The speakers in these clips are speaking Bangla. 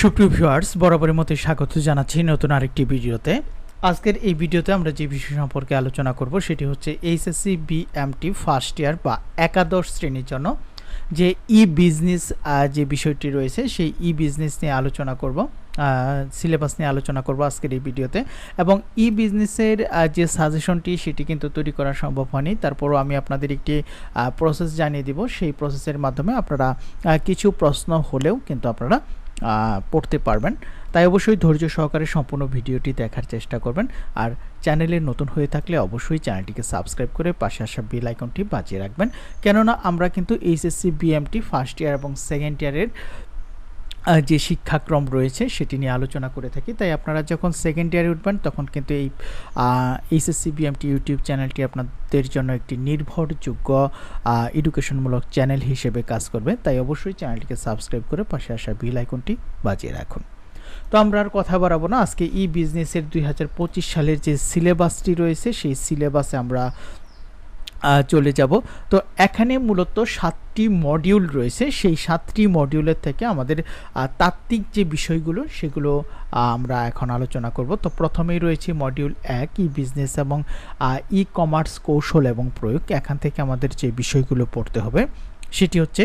সুপ্রিয় ভিউয়ার্স, বরাবরের মতো স্বাগত জানাচ্ছি নতুন আরেকটি ভিডিওতে। আজকের এই ভিডিওতে আমরা যে বিষয় সম্পর্কে আলোচনা করব সেটি হচ্ছে এইচএসসি বিএমটি ফার্স্ট ইয়ার বা একাদশ শ্রেণির জন্য যে ই বিজনেস যে বিষয়টি রয়েছে সেই ই বিজনেস নিয়ে আলোচনা করব সিলেবাস নিয়ে আলোচনা করব আজকের এই ভিডিওতে। এবং ই বিজনেসের যে সাজেশনটি সেটি কিন্তু তৈরি করা সম্ভব হয়নি। তারপরও আমি আপনাদের একটি প্রসেস জানিয়ে দিব। সেই প্রসেসের মাধ্যমে আপনারা কিছু প্রশ্ন হলেও কিন্তু আপনারা পড়তে পারবেন। তাই অবশ্যই ধৈর্য সহকারে সম্পূর্ণ ভিডিওটি দেখার চেষ্টা করবেন। আর চ্যানেলে নতুন হয়ে থাকলে অবশ্যই চ্যানেলটিকে সাবস্ক্রাইব করে পাশে আসা বেল আইকনটি বাজিয়ে রাখবেন। কেননা আমরা কিন্তু এইচএসসি, বিএমটি, ফার্স্ট ইয়ার এবং সেকেন্ড ইয়ারের যে শিক্ষাক্রম রয়েছে সেটি নিয়ে আলোচনা করে থাকি। তাই আপনারা যখন সেকেন্ড ইয়ারে উঠবেন, তখন কিন্তু এই এইচএসসি বিএমটি ইউটিউব চ্যানেলটি আপনাদের জন্য একটি নির্ভরযোগ্য এডুকেশনমূলক চ্যানেল হিসেবে কাজ করবে। তাই অবশ্যই চ্যানেলটিকে সাবস্ক্রাইব করে পাশে আসা বেল আইকনটি বাজিয়ে রাখুন। তো আমরা আর কথা বাড়াবো না। আজকে ই বিজনেসের দুই হাজার পঁচিশ সালের যে সিলেবাসটি রয়েছে, সেই সিলেবাসে আমরা চলে যাব। তো এখানে মূলত সাতটি মডিউল রয়েছে। সেই সাতটি মডিউলের থেকে আমাদের তাত্ত্বিক যে বিষয়গুলো, সেগুলো আমরা এখন আলোচনা করব। তো প্রথমেই রয়েছে মডিউল এক ই বিজনেস এবং ই কমার্স কৌশল এবং প্রয়োগ। এখান থেকে আমাদের যে বিষয়গুলো পড়তে হবে, সেটি হচ্ছে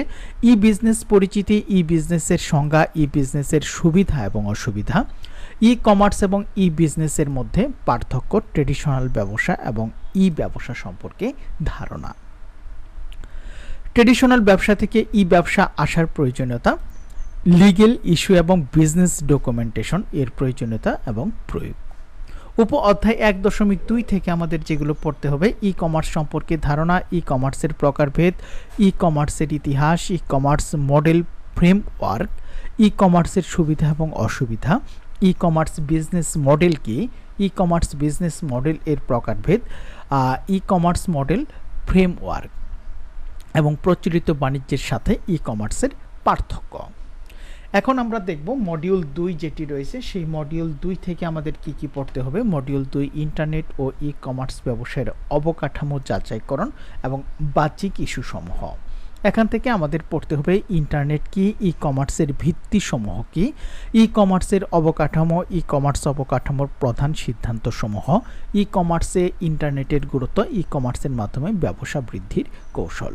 ই বিজনেস পরিচিতি ই বিজনেসের সংজ্ঞা ই বিজনেসের সুবিধা এবং অসুবিধা। ই কমার্স এবং ই বিজনেসের মধ্যে পার্থক্য ট্রেডিশনাল ব্যবসা এবং ই ব্যবসা সম্পর্কে ধারণা। ট্রেডিশনাল ব্যবসা থেকে ই ব্যবসা আসার প্রয়োজনীয়তা লিগেল ইস্যু এবং বিজনেস ডকুমেন্টেশন এর প্রয়োজনীয়তা এবং প্রয়োগ। উপ অধ্যায় এক দশমিক দুই থেকে আমাদের যেগুলো পড়তে হবে ই কমার্স সম্পর্কে ধারণা ই কমার্সের প্রকারভেদ ই কমার্সের ইতিহাস e commerce model framework e কমার্সের সুবিধা এবং অসুবিধা ই কমার্স বিজনেস মডেল কি? ই কমার্স বিজনেস মডেল এর প্রকারভেদ ই কমার্স মডেল ফ্রেমওয়ার্ক এবং প্রচলিত বাণিজ্যের সাথে ই কমার্সের পার্থক্য। এখন আমরা দেখব মডিউল দুই যেটি রয়েছে, সেই মডিউল দুই থেকে আমাদের কি কি পড়তে হবে। মডিউল দুই ইন্টারনেট ও ই কমার্স ব্যবসায়ের অবকাঠামো যাচাইকরণ এবং বাহ্যিক ইস্যুসমূহ। এখান থেকে আমাদের পড়তে হবে ইন্টারনেট কি ই কমার্সের ভিত্তিসমূহ কি? ই কমার্সের অবকাঠামো ই কমার্স অবকাঠামোর প্রধান সিদ্ধান্তসমূহ ই কমার্সে ইন্টারনেটের গুরুত্ব ই কমার্সের মাধ্যমে ব্যবসা বৃদ্ধির কৌশল।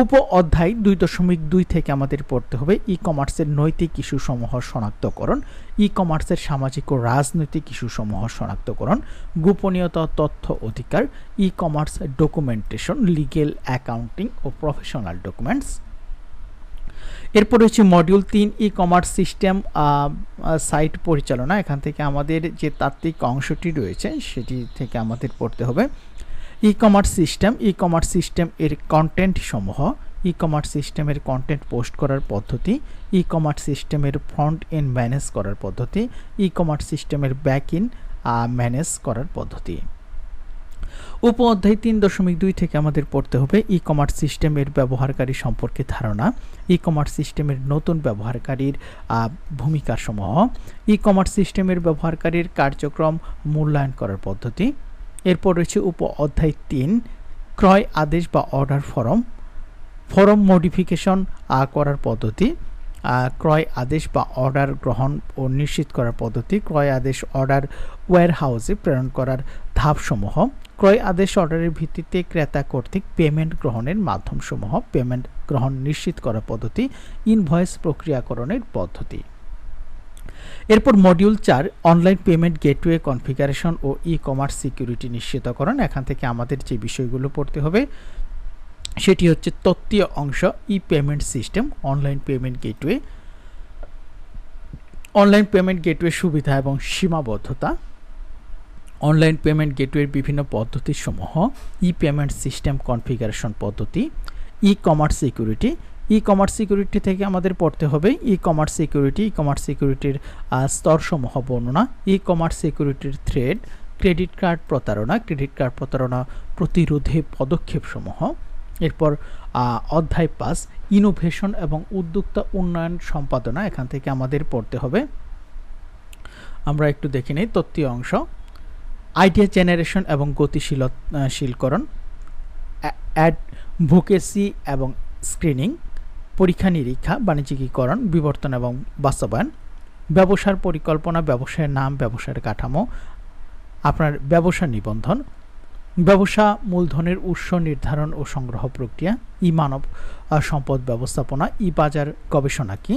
উপ অধ্যায় দুই দশমিক দুই থেকে আমাদের পড়তে হবে ই কমার্সের নৈতিক ইস্যুসমূহ শনাক্তকরণ ই কমার্সের সামাজিক ও রাজনৈতিক ইস্যুসমূহ শনাক্তকরণ, গোপনীয়তা, তথ্য অধিকার e commerce documentation legal accounting ও প্রফেশনাল ডকুমেন্টস এরপর হচ্ছে মডিউল তিন ই কমার্স সিস্টেম সাইট পরিচালনা। এখান থেকে আমাদের যে তাত্ত্বিক অংশটি রয়েছে, সেটি থেকে আমাদের পড়তে হবে। E commerce system e commerce system এর কন্টেন্ট সমূহ ই কমার্স সিস্টেমের কন্টেন্ট পোস্ট করার পদ্ধতি ই কমার্স সিস্টেমের ফ্রন্ট এন্ড ম্যানেজ করার পদ্ধতি ই কমার্স সিস্টেমের ব্যাক ইন ম্যানেজ করার পদ্ধতি। উপ অধ্যায় তিন দশমিক দুই থেকে আমাদের পড়তে হবে ই কমার্স সিস্টেমের ব্যবহারকারী সম্পর্কে ধারণা ই কমার্স সিস্টেমের নতুন ব্যবহারকারীর ভূমিকাসমূহ ই কমার্স সিস্টেমের ব্যবহারকারীর কার্যক্রম মূল্যায়ন করার পদ্ধতি এরপর রয়েছে উপ অধ্যায় তিন, ক্রয় আদেশ বা অর্ডার ফরম ফরম মডিফিকেশন করার পদ্ধতি। ক্রয় আদেশ বা অর্ডার গ্রহণ ও নিশ্চিত করার পদ্ধতি। ক্রয় আদেশ অর্ডার ওয়্যার হাউসে প্রেরণ করার ধাপসমূহ। ক্রয় আদেশ অর্ডারের ভিত্তিতে ক্রেতা কর্তৃক পেমেন্ট গ্রহণের মাধ্যমসমূহ। পেমেন্ট গ্রহণ নিশ্চিত করার পদ্ধতি। ইনভয়েস প্রক্রিয়াকরণের পদ্ধতি। এরপর মডিউল চার অনলাইন পেমেন্ট গেটওয়ে কনফিগারেশন ও ই কমার্স সিকিউরিটি নিশ্চিতকরণ। এখান থেকে আমাদের যে বিষয়গুলো পড়তে হবে, সেটি হচ্ছে তত্ত্বীয় অংশ e payment system online payment gateway online payment gateway সুবিধা এবং সীমাবদ্ধতা। অনলাইন পেমেন্ট গেটওয়ের বিভিন্ন পদ্ধতিসমূহ ই পেমেন্ট সিস্টেম কনফিগারেশন পদ্ধতি e commerce security e commerce security থেকে আমাদের পড়তে হবে। E commerce security e commerce সিকিউরিটির স্তরসমূহ বর্ণনা। ই কমার্স সিকিউরিটির থ্রেড ক্রেডিট কার্ড প্রতারণা ক্রেডিট কার্ড প্রতারণা প্রতিরোধে পদক্ষেপসমূহ। এরপর অধ্যায় পাস ইনোভেশন এবং উদ্যোক্তা উন্নয়ন সম্পাদনা, এখান থেকে আমাদের পড়তে হবে। আমরা একটু দেখে নিই তত্ত্বীয় অংশ। আইডিয়া জেনারেশন এবং গতিশীলশীলকরণ অ্যাডভোকেসি এবং স্ক্রিনিং। পরীক্ষা নিরীক্ষা, বাণিজ্যিকীকরণ, বিবর্তন এবং বাস্তবায়ন, ব্যবসার পরিকল্পনা, ব্যবসায়ের নাম, ব্যবসার কাঠামো, আপনার ব্যবসা নিবন্ধন, ব্যবসা মূলধনের উৎস নির্ধারণ ও সংগ্রহ প্রক্রিয়া, ই মানব সম্পদ ব্যবস্থাপনা, ই বাজার গবেষণা কি,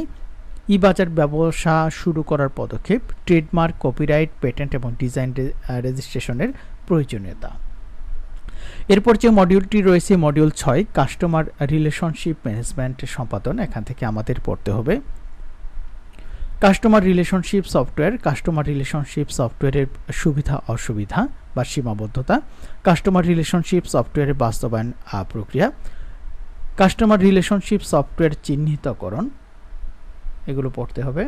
ই বাজার ব্যবসা শুরু করার পদক্ষেপ, ট্রেডমার্ক, কপিরাইট, পেটেন্ট এবং ডিজাইন রেজিস্ট্রেশনের প্রয়োজনীয়তা। এরপর যে মডিউলটি রয়েছে মডিউল ছয় কাস্টমার রিলেশনশিপ ম্যানেজমেন্ট সম্পাদন, এখান থেকে আমাদের পড়তে হবে। Customer relationship software customer relationship সফটওয়্যারের সুবিধা, অসুবিধা বা সীমাবদ্ধতা কাস্টমার রিলেশনশিপ সফটওয়্যারের বাস্তবায়ন প্রক্রিয়া কাস্টমার রিলেশনশিপ সফটওয়্যার চিহ্নিতকরণ, এগুলো পড়তে হবে।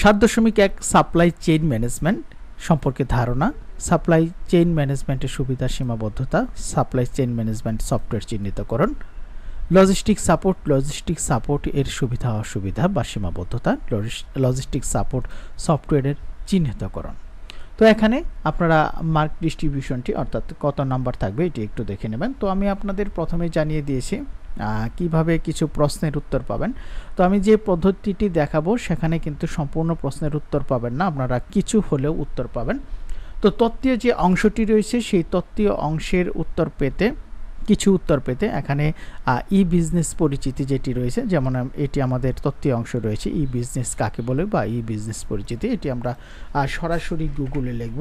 সাত দশমিক এক সাপ্লাই চেইন ম্যানেজমেন্ট সম্পর্কে ধারণা সাপ্লাই চেইন ম্যানেজমেন্টের সুবিধা, সীমাবদ্ধতা সাপ্লাই চেইন ম্যানেজমেন্ট সফটওয়্যার চিহ্নিতকরণ লজিস্টিক সাপোর্ট লজিস্টিক সাপোর্ট এর সুবিধা, অসুবিধা বা সীমাবদ্ধতা লজিস্টিক সাপোর্ট সফটওয়্যারের চিহ্নিতকরণ। তো এখানে আপনারা মার্ক ডিস্ট্রিবিউশনটি অর্থাৎ কত নাম্বার থাকবে এটি একটু দেখে নেবেন। তো আমি আপনাদের প্রথমে জানিয়ে দিয়েছি কীভাবে কিছু প্রশ্নের উত্তর পাবেন। তো আমি যে পদ্ধতিটি দেখাবো, সেখানে কিন্তু সম্পূর্ণ প্রশ্নের উত্তর পাবেন না, আপনারা কিছু হলেও উত্তর পাবেন। তো তত্ত্বীয় যে অংশটি রয়েছে, সেই তত্ত্বীয় অংশের উত্তর পেতে, কিছু উত্তর পেতে এখানে ই বিজনেস পরিচিতি যেটি রয়েছে, যেমন এটি আমাদের তত্ত্বীয় অংশ রয়েছে ই বিজনেস কাকে বলে বা ই বিজনেস পরিচিতি, এটি আমরা সরাসরি গুগলে লিখব।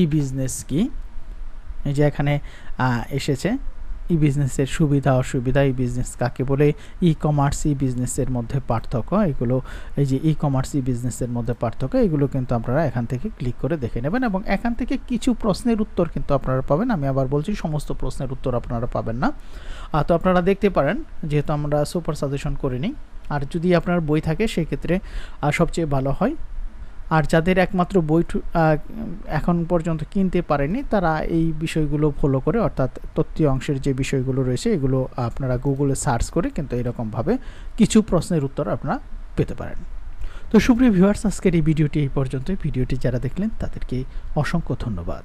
ই বিজনেস কি? এই যে এখানে এসেছে। ই বিজনেসের সুবিধা, অসুবিধা, ই বিজনেস কাকে বলে? ই কমার্স ই বিজনেসের মধ্যে পার্থক্য। এগুলো, এই যে ই কমার্স ই বিজনেসের মধ্যে পার্থক্য, এগুলো কিন্তু আপনারা এখান থেকে ক্লিক করে দেখে নেবেন এবং এখান থেকে কিছু প্রশ্নের উত্তর কিন্তু আপনারা পাবেন। আমি আবার বলছি, সমস্ত প্রশ্নের উত্তর আপনারা পাবেন না। তো আপনারা দেখতে পারেন, যেহেতু আমরা সুপার সাজেশন করিনি আর যদি আপনার বই থাকে, সেক্ষেত্রে সবচেয়ে ভালো হয় আর যাদের একমাত্র বই এখন পর্যন্ত কিনতে পারেনি, তারা এই বিষয়গুলো ফলো করে, অর্থাৎ তত্ত্বীয় অংশের যে বিষয়গুলো রয়েছে, এগুলো আপনারা গুগলে সার্চ করে কিন্তু এরকমভাবে কিছু প্রশ্নের উত্তর আপনারা পেতে পারেন। তো সুপ্রিয় ভিউয়ার্স আজকের এই ভিডিওটি এই পর্যন্ত ভিডিওটি যারা দেখলেন, তাদেরকে অসংখ্য ধন্যবাদ।